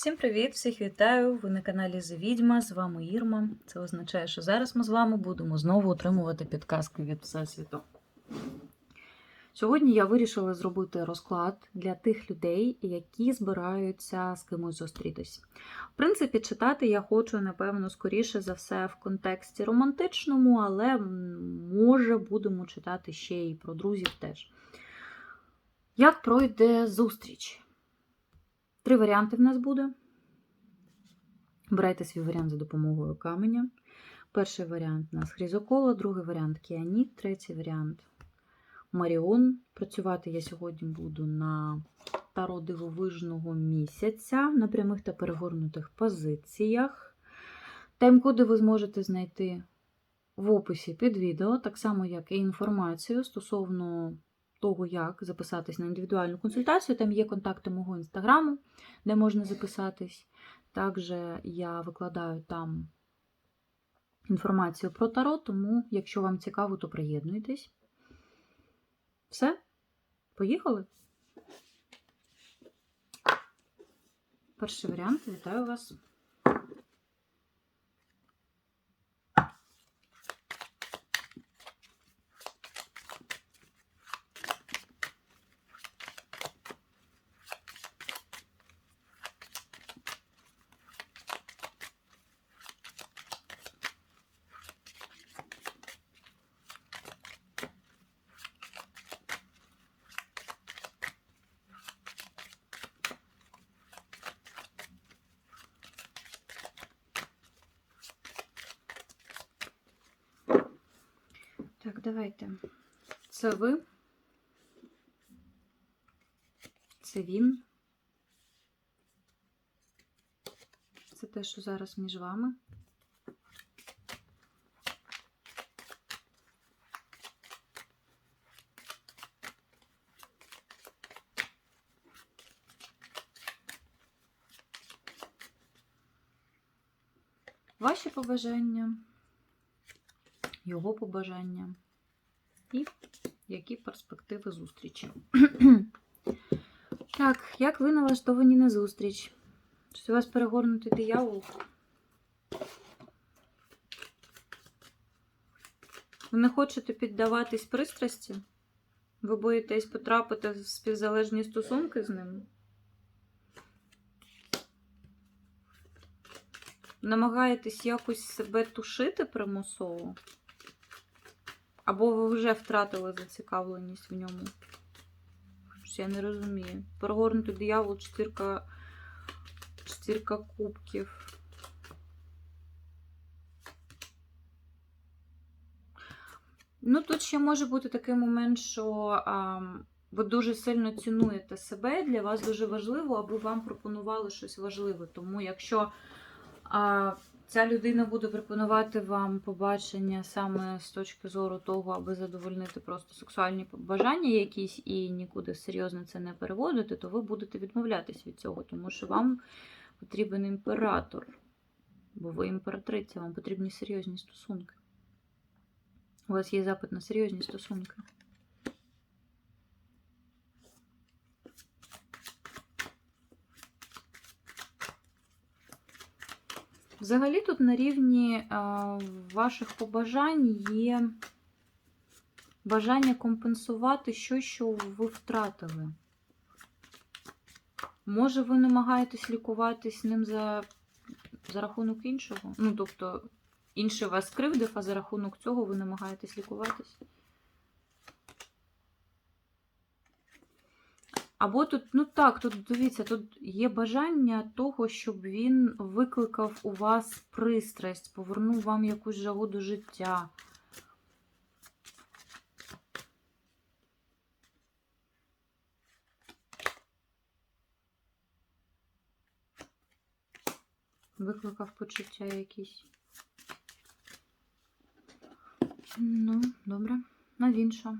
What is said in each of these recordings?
Всім привіт! Всіх вітаю! Ви на каналі The Відьма, з вами Ірма. Це означає, що зараз ми з вами будемо знову отримувати підказки від Всесвіту. Сьогодні я вирішила зробити розклад для тих людей, які збираються з кимось зустрітись. В принципі, читати я хочу, напевно, скоріше за все в контексті романтичному, але може будемо читати ще і про друзів теж. Як пройде зустріч? Три варіанти в нас буде. Обирайте свій варіант за допомогою каменя. Перший варіант у нас хрізокола, другий варіант кіаніт, третій варіант Маріон. Працювати я сьогодні буду на таро дивовижного місяця на прямих та перегорнутих позиціях. Тайм-коди ви зможете знайти в описі під відео, так само, як і інформацію стосовно того, як записатись на індивідуальну консультацію. Там є контакти мого інстаграму, де можна записатись. Також я викладаю там інформацію про таро, тому, якщо вам цікаво, то приєднуйтесь. Все, поїхали. Перший варіант. Вітаю вас. Так, давайте. Це ви. Це він. Це те, що зараз між вами. Ваші побажання, його побажання і які перспективи зустрічі. так, як ви налаштовані на зустріч? Чи у вас перегорнутий диявол? Ви не хочете піддаватись пристрасті? Ви боїтесь потрапити в співзалежні стосунки з ним? Намагаєтесь якось себе тушити примусово? Або ви вже втратили зацікавленість в ньому? Я не розумію. Перегорнутий диявол, чотирка, чотирка кубків. Ну, тут ще може бути такий момент, що а, ви дуже сильно цінуєте себе, для вас дуже важливо, аби вам пропонували щось важливе. Тому якщо а, ця людина буде пропонувати вам побачення саме з точки зору того, аби задовольнити просто сексуальні бажання якісь і нікуди серйозно це не переводити, то ви будете відмовлятись від цього, тому що вам потрібен імператор, бо ви імператриця, вам потрібні серйозні стосунки. У вас є запит на серйозні стосунки. Взагалі тут на рівні е, ваших побажань є бажання компенсувати щось, що ви втратили. Може, ви намагаєтесь лікуватись ним за, за рахунок іншого? Ну, тобто, інший вас скривдив, а за рахунок цього ви намагаєтесь лікуватись? Або тут, ну так, тут дивіться, тут є бажання того, щоб він викликав у вас пристрасть, повернув вам якусь жагу до життя. Викликав почуття якісь. Ну, добре. На він що?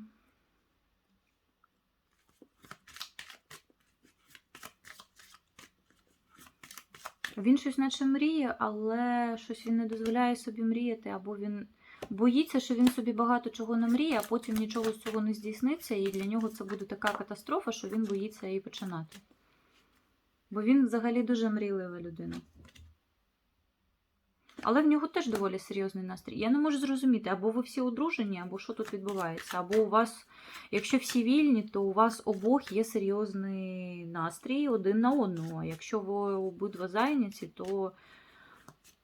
Він щось наче мріє, але щось він не дозволяє собі мріяти, або він боїться, що він собі багато чого не мріє, а потім нічого з цього не здійсниться, і для нього це буде така катастрофа, що він боїться її починати. Бо він взагалі дуже мрійлива людина. Але в нього теж доволі серйозний настрій. Я не можу зрозуміти, або ви всі одружені, або що тут відбувається. Або у вас, якщо всі вільні, то у вас обох є серйозний настрій один на одного. А якщо ви обидва зайняті, то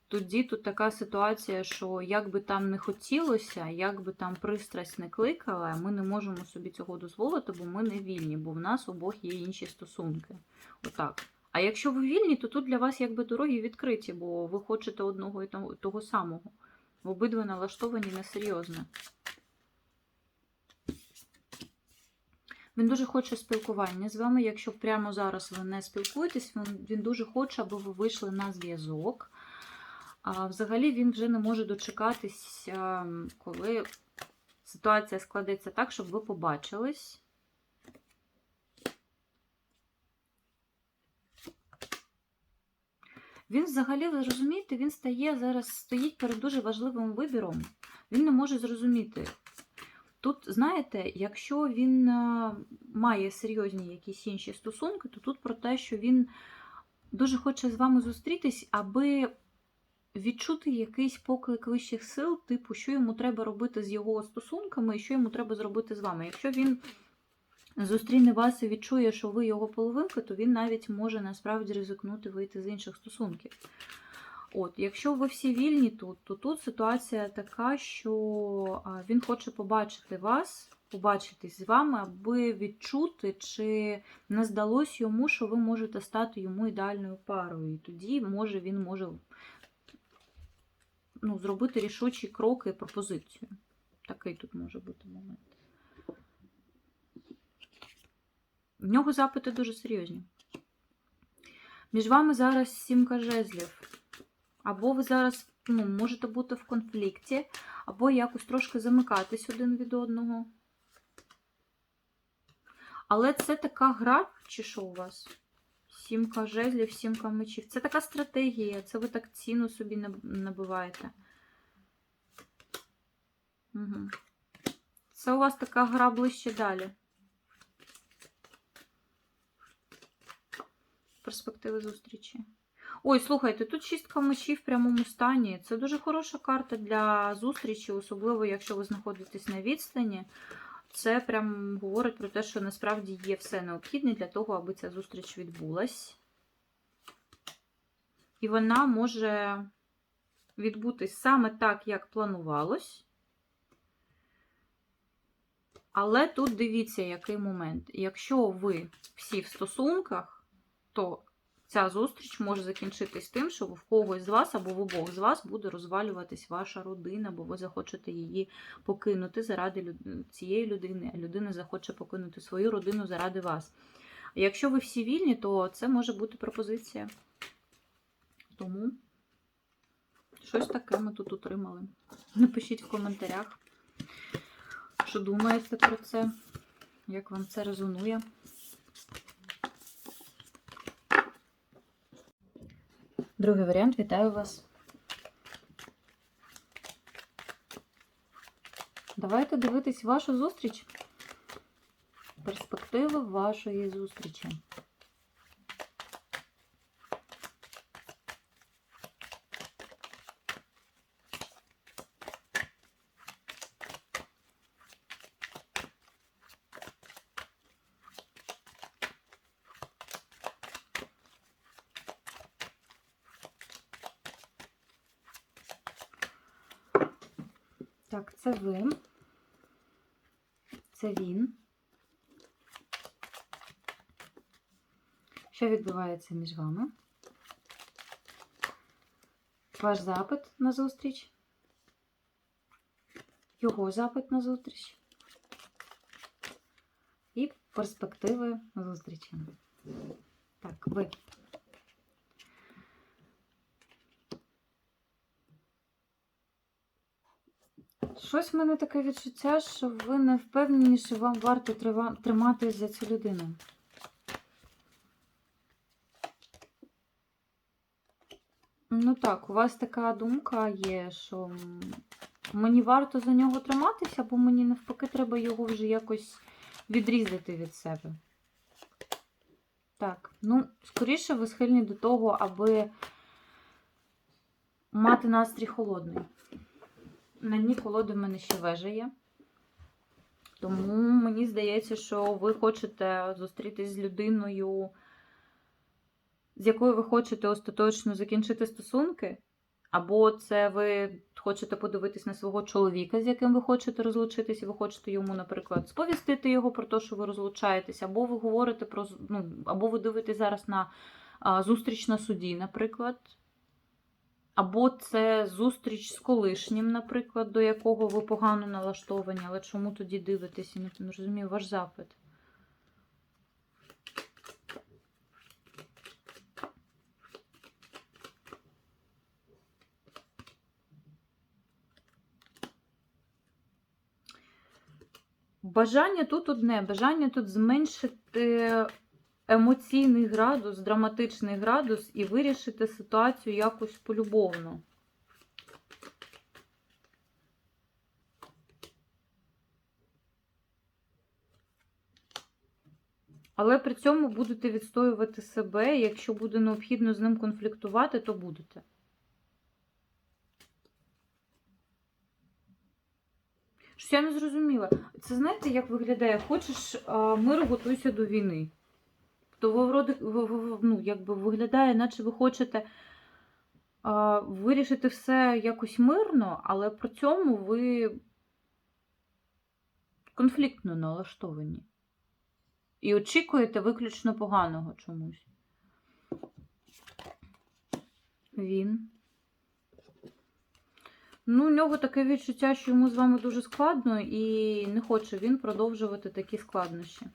тоді тут така ситуація, що як би там не хотілося, як би там пристрасть не кликала, ми не можемо собі цього дозволити, бо ми не вільні, бо в нас обох є інші стосунки. Отак. А якщо ви вільні, то тут для вас якби дороги відкриті, бо ви хочете одного і того, самого. Обидва налаштовані несерйозно. Він дуже хоче спілкування з вами. Якщо прямо зараз ви не спілкуєтесь, він, він дуже хоче, аби ви вийшли на зв'язок. А взагалі він вже не може дочекатись, коли ситуація складеться так, щоб ви побачились. Він взагалі, ви розумієте, він стає зараз стоїть перед дуже важливим вибіром. Він не може зрозуміти. Тут, знаєте, якщо він е, має серйозні якісь інші стосунки, то тут про те, що він дуже хоче з вами зустрітись, аби відчути якийсь поклик вищих сил, типу, що йому треба робити з його стосунками і що йому треба зробити з вами. Якщо він зустріне вас і відчує, що ви його половинка, то він навіть може насправді ризикнути вийти з інших стосунків. От, якщо ви всі вільні тут, то тут ситуація така, що він хоче побачити вас, побачитись з вами, аби відчути, чи не здалось йому, що ви можете стати йому ідеальною парою. І тоді може він може ну, зробити рішучі кроки пропозицію. Такий тут може бути момент. В нього запити дуже серйозні. Між вами зараз сімка жезлів. Або ви зараз ну, можете бути в конфлікті, або якось трошки замикатись один від одного. Але це така гра, чи що у вас? Сімка жезлів, сімка мечів. Це така стратегія, це ви так ціну собі набиваєте. Угу. Це у вас така гра ближче далі. Перспективи зустрічі. Ой, слухайте, тут шістка мечів в прямому стані. Це дуже хороша карта для зустрічі, особливо якщо ви знаходитесь на відстані. Це прям говорить про те, що насправді є все необхідне для того, аби ця зустріч відбулась. І вона може відбутись саме так, як планувалось. Але тут дивіться, який момент. Якщо ви всі в стосунках, то ця зустріч може закінчитись тим, що в когось з вас або в обох з вас буде розвалюватись ваша родина, бо ви захочете її покинути заради цієї людини, а людина захоче покинути свою родину заради вас. Якщо ви всі вільні, то це може бути пропозиція. Тому щось таке ми тут отримали. Напишіть в коментарях, що думаєте про це, як вам це резонує. Другий варіант, вітаю вас. Давайте дивитись вашу зустріч. Перспективи вашої зустрічі. Так, це ви. Це він. Що відбувається між вами? Ваш запит на зустріч. Його запит на зустріч. І перспективи зустрічі. Так, ви. Щось в мене таке відчуття, що ви не впевнені, що вам варто триматись за цю людину. Ну так, у вас така думка є, що мені варто за нього триматися, бо мені навпаки треба його вже якось відрізати від себе. Так, Ну, скоріше, ви схильні до того, аби мати настрій холодний. На дні колоди в мене ще вежа є. Тому мені здається, що ви хочете зустрітись з людиною, з якою ви хочете остаточно закінчити стосунки. Або це ви хочете подивитись на свого чоловіка, з яким ви хочете розлучитись, і ви хочете йому, наприклад, сповістити його про те, що ви розлучаєтесь, або ви говорите про ну, або ви дивитесь зараз на а, зустріч на суді, наприклад. Або це зустріч з колишнім, наприклад, до якого ви погано налаштовані, але чому тоді дивитесь? Я не, розумію ваш запит. Бажання тут одне. Бажання тут зменшити емоційний градус, драматичний градус і вирішити ситуацію якось полюбовно. Але при цьому будете відстоювати себе. Якщо буде необхідно з ним конфліктувати, то будете. Щось я не зрозуміла. Це знаєте, як виглядає? Хочеш миру, готуйся до війни. То вроде, ви- ви- ну, якби виглядає, наче ви хочете а, вирішити все якось мирно, але при цьому ви конфліктно налаштовані. І очікуєте виключно поганого чомусь. Він. Ну, у нього таке відчуття, що йому з вами дуже складно, і не хоче він продовжувати такі складнощі.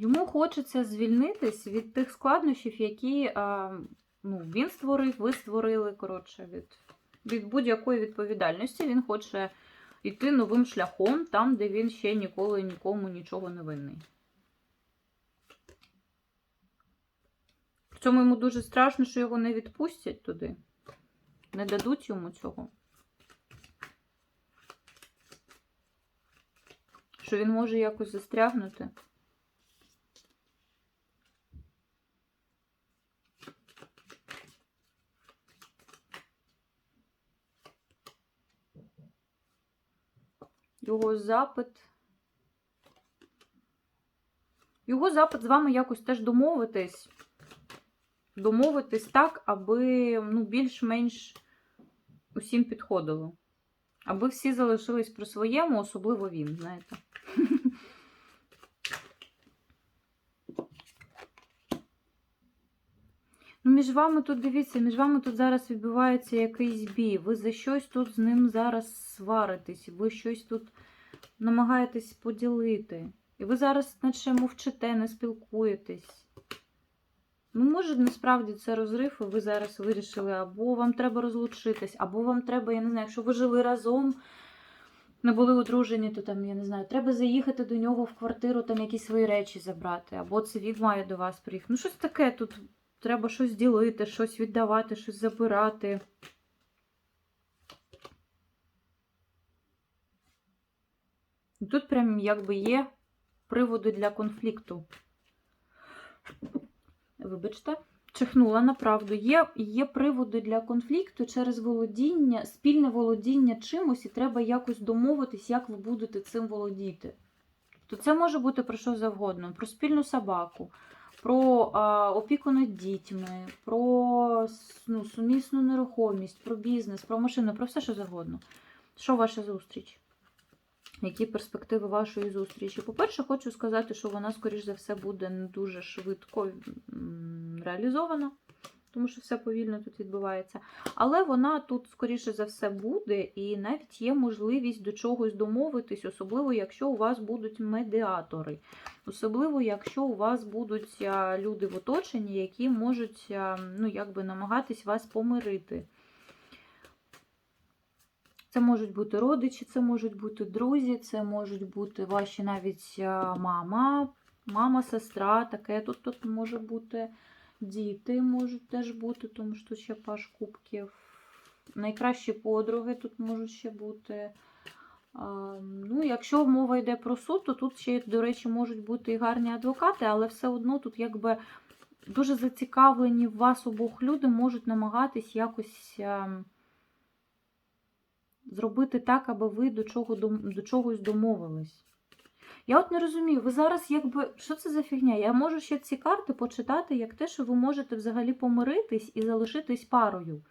Йому хочеться звільнитись від тих складнощів, які ну, він створив, ви створили, коротше, від, від будь-якої відповідальності. Він хоче йти новим шляхом, там, де він ще ніколи нікому нічого не винний. В цьому йому дуже страшно, що його не відпустять туди. Не дадуть йому цього. Що він може якось застрягнути. Його запит. Його запит з вами якось теж домовитись. Домовитись так, аби ну, більш-менш усім підходило. Аби всі залишились при своєму, особливо він, знаєте. Ну, між вами тут, дивіться, між вами тут зараз відбувається якийсь бій. Ви за щось тут з ним зараз сваритесь, ви щось тут намагаєтесь поділити. І ви зараз наче мовчите, не спілкуєтесь. Ну, може, насправді це розрив, і ви зараз вирішили, або вам треба розлучитись, або вам треба, я не знаю, якщо ви жили разом, не були одружені, то там, я не знаю, треба заїхати до нього в квартиру, там якісь свої речі забрати, або це він має до вас приїхати. Ну, щось таке тут. Треба щось ділити, щось віддавати, щось забирати. Тут прям якби є приводи для конфлікту. Вибачте, чихнула на правду. Є, є приводи для конфлікту через володіння, спільне володіння чимось, і треба якось домовитись, як ви будете цим володіти. То це може бути про що завгодно, про спільну собаку, про а, опіку над дітьми, про ну, сумісну нерухомість, про бізнес, про машину, про все, що завгодно. Що ваша зустріч? Які перспективи вашої зустрічі? По-перше, хочу сказати, що вона, скоріш за все, буде не дуже швидко реалізована, тому що все повільно тут відбувається. Але вона тут, скоріше за все, буде, і навіть є можливість до чогось домовитись, особливо, якщо у вас будуть медіатори. Особливо, якщо у вас будуть люди в оточенні, які можуть ну, якби намагатись вас помирити. Це можуть бути родичі, це можуть бути друзі, це можуть бути ваші навіть мама, мама, сестра, таке тут, тут може бути. Діти можуть теж бути, тому що тут ще паш кубків. Найкращі подруги тут можуть ще бути. Ну, якщо мова йде про суд, то тут ще, до речі, можуть бути і гарні адвокати, але все одно тут якби дуже зацікавлені в вас обох люди можуть намагатись якось ем, зробити так, аби ви до, чого, до чогось домовились. Я от не розумію, ви зараз якби. Що це за фігня? Я можу ще ці карти почитати як те, що ви можете взагалі помиритись і залишитись парою.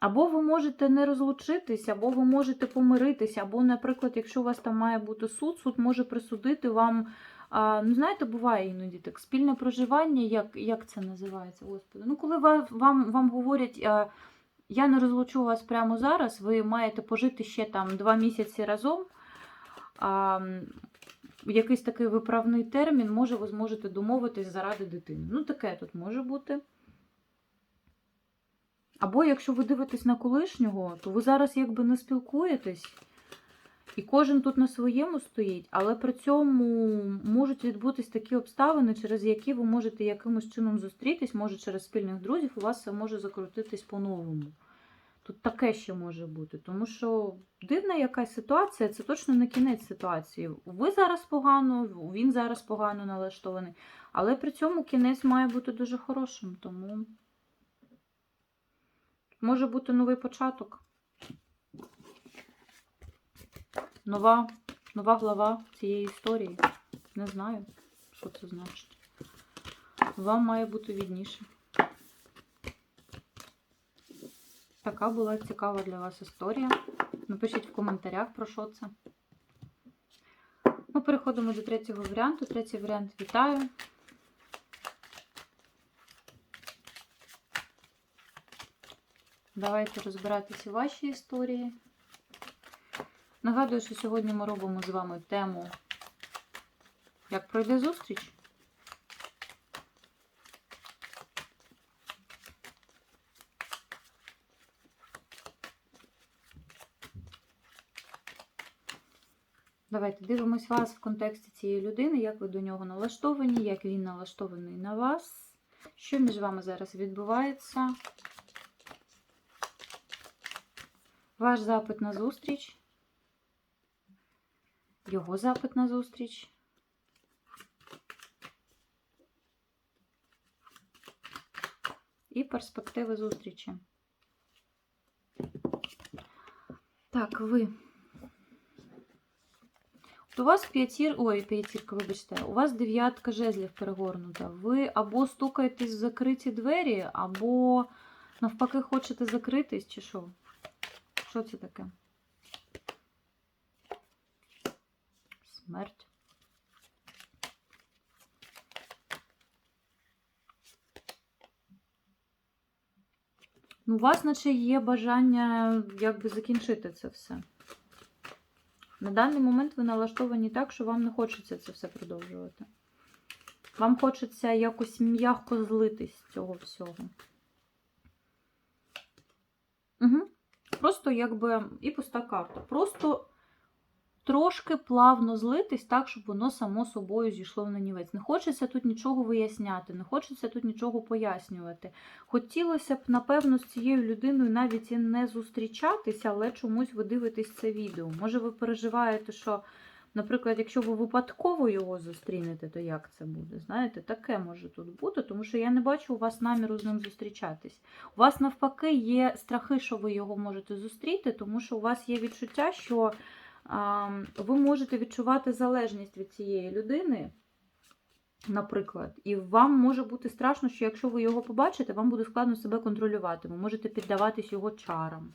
Або ви можете не розлучитись, або ви можете помиритися, або, наприклад, якщо у вас там має бути суд, суд може присудити вам. А, ну, знаєте, буває іноді так. Спільне проживання, як, як це називається, Господи? Ну, коли ва- вам, вам говорять, я не розлучу вас прямо зараз, ви маєте пожити ще там два місяці разом. А, якийсь такий виправний термін, може, ви зможете домовитись заради дитини. Ну, таке тут може бути. Або якщо ви дивитесь на колишнього, то ви зараз якби не спілкуєтесь, і кожен тут на своєму стоїть, але при цьому можуть відбутись такі обставини, через які ви можете якимось чином зустрітись, може через спільних друзів, у вас все може закрутитись по-новому. Тут таке ще може бути, тому що дивна якась ситуація, це точно не кінець ситуації. Ви зараз погано, він зараз погано налаштований, але при цьому кінець має бути дуже хорошим, тому може бути новий початок. Нова, нова глава цієї історії. Не знаю, що це значить. Вам має бути відніше. Така була цікава для вас історія. Напишіть в коментарях, про що це. Ми переходимо до третього варіанту. Третій варіант вітаю. Давайте розбиратися у вашій історії. Нагадую, що сьогодні ми робимо з вами тему Як пройде зустріч? Давайте дивимось вас в контексті цієї людини, як ви до нього налаштовані, як він налаштований на вас. Що між вами зараз відбувається? Ваш запит на зустріч. Його запит на зустріч. І перспективи зустрічі. Так, ви. От у вас п'ятір, ой, п'ятірка, вибачте, у вас дев'ятка жезлів перегорнута. Ви або стукаєтесь в закриті двері, або навпаки хочете закритись, чи що? Що це таке? Смерть. Ну, у вас, наче, є бажання якби закінчити це все. На даний момент ви налаштовані так, що вам не хочеться це все продовжувати. Вам хочеться якось м'яко злитись з цього всього. Угу. Просто якби і пуста карта. Просто трошки плавно злитись так, щоб воно само собою зійшло в нанівець. Не хочеться тут нічого виясняти, не хочеться тут нічого пояснювати. Хотілося б, напевно, з цією людиною навіть і не зустрічатися, але чомусь ви дивитесь це відео. Може, ви переживаєте, що, наприклад, якщо ви випадково його зустрінете, то як це буде? Знаєте, таке може тут бути, тому що я не бачу у вас наміру з ним зустрічатись. У вас навпаки є страхи, що ви його можете зустріти, тому що у вас є відчуття, що ви можете відчувати залежність від цієї людини, наприклад, і вам може бути страшно, що якщо ви його побачите, вам буде складно себе контролювати. Ви можете піддаватись його чарам.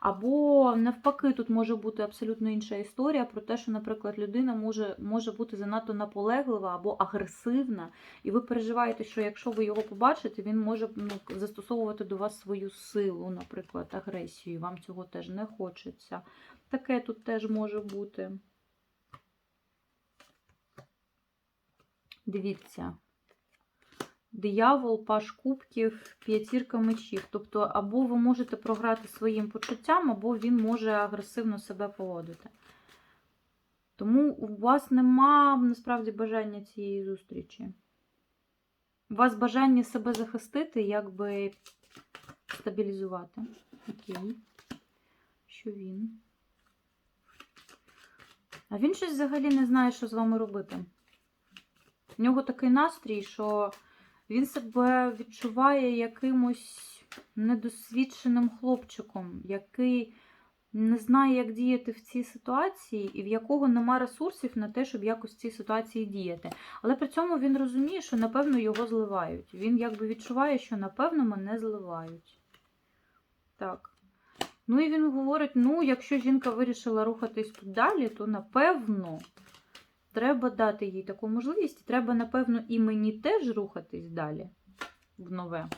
Або навпаки, тут може бути абсолютно інша історія про те, що, наприклад, людина може, може бути занадто наполеглива або агресивна, і ви переживаєте, що якщо ви його побачите, він може ну, застосовувати до вас свою силу, наприклад, агресію. Вам цього теж не хочеться. Таке тут теж може бути. Дивіться. Диявол, паш кубків, п'ятірка мечів. Тобто, або ви можете програти своїм почуттям, або він може агресивно себе поводити. Тому у вас нема насправді бажання цієї зустрічі. У вас бажання себе захистити, якби стабілізувати. Окей. Що він? А він щось взагалі не знає, що з вами робити. В нього такий настрій, що він себе відчуває якимось недосвідченим хлопчиком, який не знає, як діяти в цій ситуації, і в якого нема ресурсів на те, щоб якось в цій ситуації діяти. Але при цьому він розуміє, що напевно його зливають. Він якби відчуває, що напевно мене зливають. Так. Ну і він говорить: ну, якщо жінка вирішила рухатись тут далі, то напевно треба дати їй таку можливість. і Треба, напевно, і мені теж рухатись далі в нове.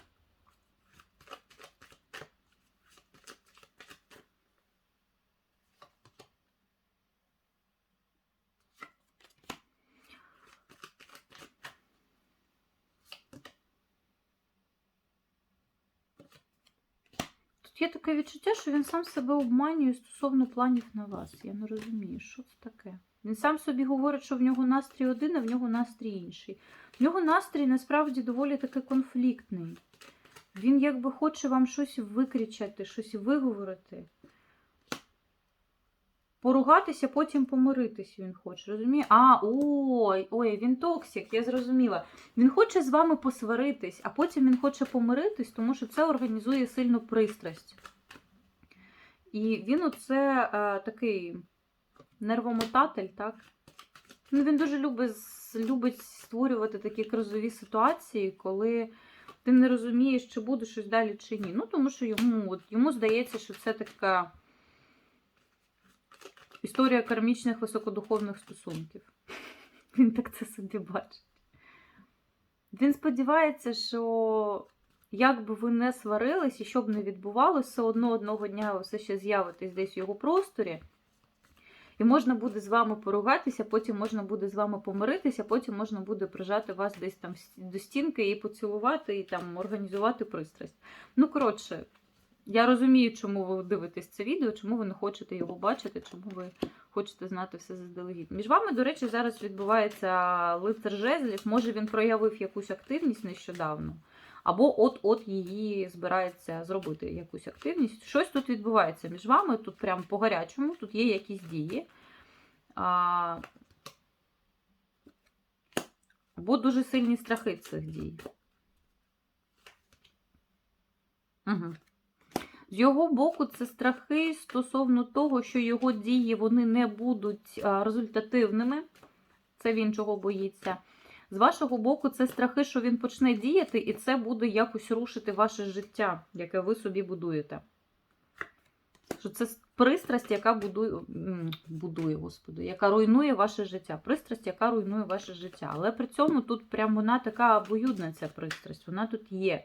Тут є таке відчуття, що він сам себе обманює стосовно планів на вас. Я не розумію, що це таке. Він сам собі говорить, що в нього настрій один, а в нього настрій інший. В нього настрій насправді доволі таки конфліктний. Він якби хоче вам щось викричати, щось виговорити. Поругатися, потім помиритись він хоче. Розуміє? А, ой, ой, він токсик, я зрозуміла. Він хоче з вами посваритись, а потім він хоче помиритись, тому що це організує сильну пристрасть. І він оце е, такий нервомотатель, так? Ну, він дуже любить, любить створювати такі кризові ситуації, коли ти не розумієш, чи буде щось далі, чи ні. Ну, тому що йому, от, йому здається, що це така історія кармічних високодуховних стосунків. Він так це собі бачить. Він сподівається, що як би ви не сварились і що б не відбувалося, все одно одного дня ви все ще з'явитесь десь в його просторі. І можна буде з вами поругатися, потім можна буде з вами помиритися, потім можна буде прижати вас десь там до стінки і поцілувати, і там організувати пристрасть. Ну, коротше, я розумію, чому ви дивитесь це відео, чому ви не хочете його бачити, чому ви хочете знати все заздалегідь. Між вами, до речі, зараз відбувається лицар жезлів. Може він проявив якусь активність нещодавно, або от-от її збирається зробити якусь активність. Щось тут відбувається між вами, тут прямо по гарячому, тут є якісь дії. А... Або дуже сильні страхи цих дій. Угу. З його боку, це страхи стосовно того, що його дії вони не будуть результативними. Це він чого боїться. З вашого боку, це страхи, що він почне діяти, і це буде якось рушити ваше життя, яке ви собі будуєте. Що це пристрасть, яка будує, будує, господи, яка руйнує ваше життя. Пристрасть, яка руйнує ваше життя. Але при цьому тут прям вона така обоюдна, ця пристрасть, вона тут є.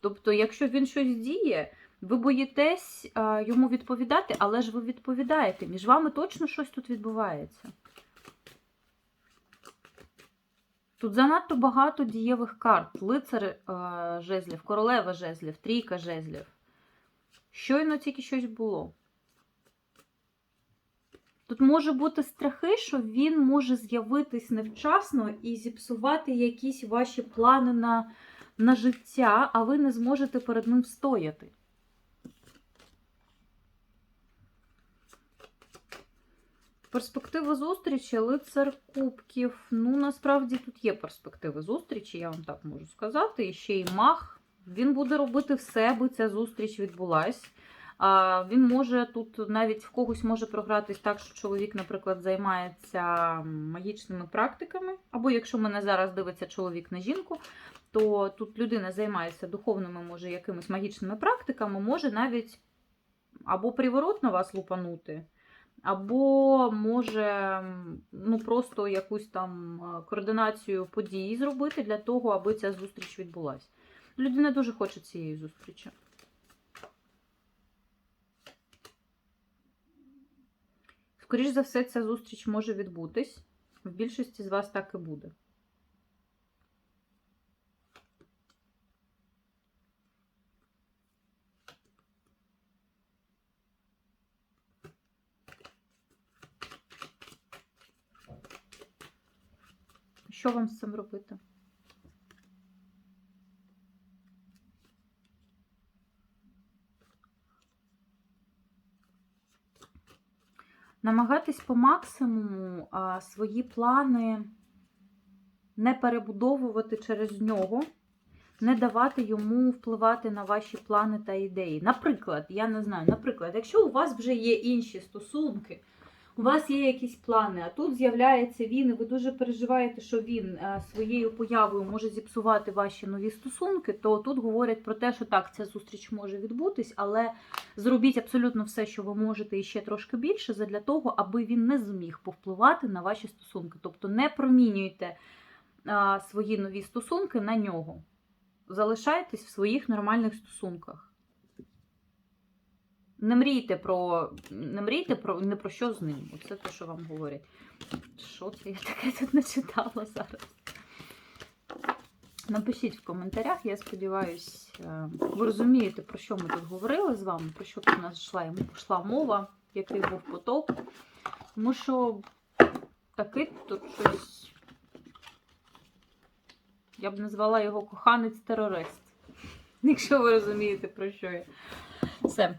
Тобто, якщо він щось діє, ви боїтесь йому відповідати, але ж ви відповідаєте. Між вами точно щось тут відбувається. Тут занадто багато дієвих карт. Лицар а, жезлів, королева жезлів, трійка жезлів. Щойно тільки щось було. Тут може бути страхи, що він може з'явитись невчасно і зіпсувати якісь ваші плани на, на життя, а ви не зможете перед ним встояти. Перспектива зустрічі, лицар кубків. Ну, насправді тут є перспективи зустрічі, я вам так можу сказати. І ще й мах. Він буде робити все, аби ця зустріч відбулась. А Він може тут навіть в когось може програтись так, що чоловік, наприклад, займається магічними практиками. Або якщо мене зараз дивиться чоловік на жінку, то тут людина займається духовними, може, якимись магічними практиками, може навіть або приворотно вас лупанути. Або може ну, просто якусь там координацію подій зробити для того, аби ця зустріч відбулася. Людина дуже хоче цієї зустрічі. Скоріше за все, ця зустріч може відбутись. В більшості з вас так і буде. Що вам з цим робити? Намагатись по максимуму а, свої плани не перебудовувати через нього, не давати йому впливати на ваші плани та ідеї. Наприклад, я не знаю, наприклад, якщо у вас вже є інші стосунки, у вас є якісь плани, а тут з'являється він, і ви дуже переживаєте, що він е, своєю появою може зіпсувати ваші нові стосунки, то тут говорять про те, що так, ця зустріч може відбутись, але зробіть абсолютно все, що ви можете, і ще трошки більше, задля того, аби він не зміг повпливати на ваші стосунки. Тобто не промінюйте свої нові стосунки на нього. Залишайтесь в своїх нормальних стосунках. Не мрійте про не мрійте про не про що з ним. Оце те, що вам говорять. Що це я таке тут не читала зараз? Напишіть в коментарях, я сподіваюся, ви розумієте, про що ми тут говорили з вами, про що тут у нас йшла, йшла мова, який був поток. Тому що такий тут щось. Я б назвала його коханець-терорист. Якщо ви розумієте, про що я. Все.